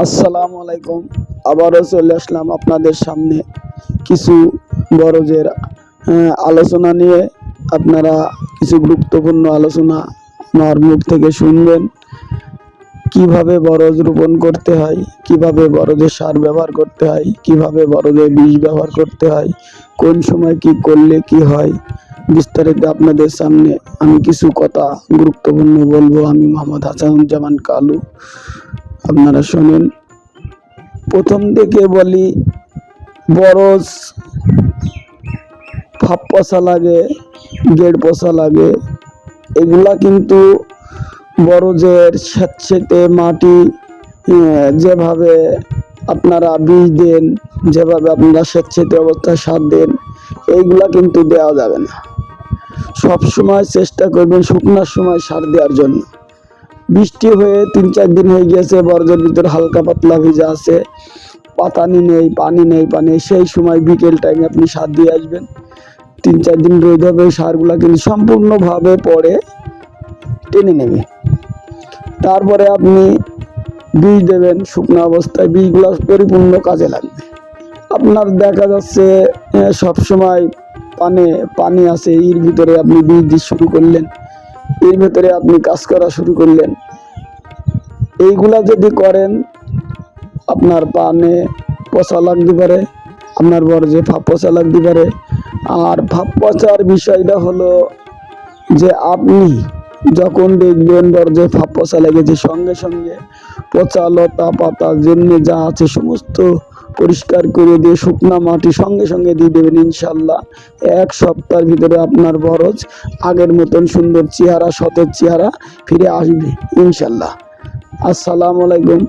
আসসালামু আলাইকুম। আবারও চলে আসলাম আপনাদের সামনে কিছু বড়জের আলোচনা নিয়ে। আপনারা কিছু গুরুত্বপূর্ণ আলোচনা আমার মুখ থেকে শুনবেন। কীভাবে বরজ রোপণ করতে হয়, কীভাবে বরজের সার ব্যবহার করতে হয়, কীভাবে বরজের বীজ ব্যবহার করতে হয়, কোন সময় কি করলে কি হয়, বিস্তারিত আপনাদের সামনে আমি কিছু কথা গুরুত্বপূর্ণ বলব। আমি মোহাম্মদ হাসানুজ্জামান কালু। আপনারা শোনেন। প্রথম থেকে বলি, বরজ ফাপ পচা লাগে গেড় পচা লাগে। এগুলা কিন্তু বরজের স্যাঁতসেঁতে মাটি যেভাবে আপনারা বীজ দেন, যেভাবে আপনারা স্যাঁতসেঁতে অবস্থায় সার দেন, এইগুলা কিন্তু দেওয়া যাবে না। সব সময় চেষ্টা করবেন শুকনার সময় সার দেওয়ার জন্য। বৃষ্টি হয়ে তিন চার দিন হয়ে গিয়েছে, বরজের ভিতরে হালকা পাতলা ভিজা আছে। পাতানি নেই, পানি নেই, পানি সেই সময় বিকেল টাইমে আপনি সার দিয়ে আসবেন। তিন চার দিন রোদ হবে সারগুলা কিন্তু সম্পূর্ণভাবে পরে টেনে নেবে। তারপরে আপনি বীজ দেবেন, শুকনো অবস্থায় বীজগুলো পরিপূর্ণ কাজে লাগবে। আপনার দেখা যাচ্ছে সবসময় পানে, পানি আছে, এর ভিতরে আপনি বীজ দিয়ে শুরু করলেন। এর ভেতরে আপনি কাজ করা শুরু করলেন। এইগুলা যদি করেন, আপনার পানে পচা লাগতে পারে, আপনার বরজে ফাপ পচা লাগতে পারে। আর ফাপ পচার বিষয়টা হলো যে আপনি যখন দেখবেন বরজে ফাপ পচা লেগেছে, সঙ্গে সঙ্গে পচা, লতা পাতা, যেমনি যা আছে, সমস্ত পরিষ্কার করে দিয়ে শুকনো মাটি সঙ্গে সঙ্গে দিয়ে দেবেন ইনশাল্লাহ এক সপ্তাহের ভিতরে আপনার বরজ, আগের মতন সুন্দর চেহারা, সতেজ চেহারা ফিরে আসবে ইনশাল্লাহ আসসালামু আলাইকুম।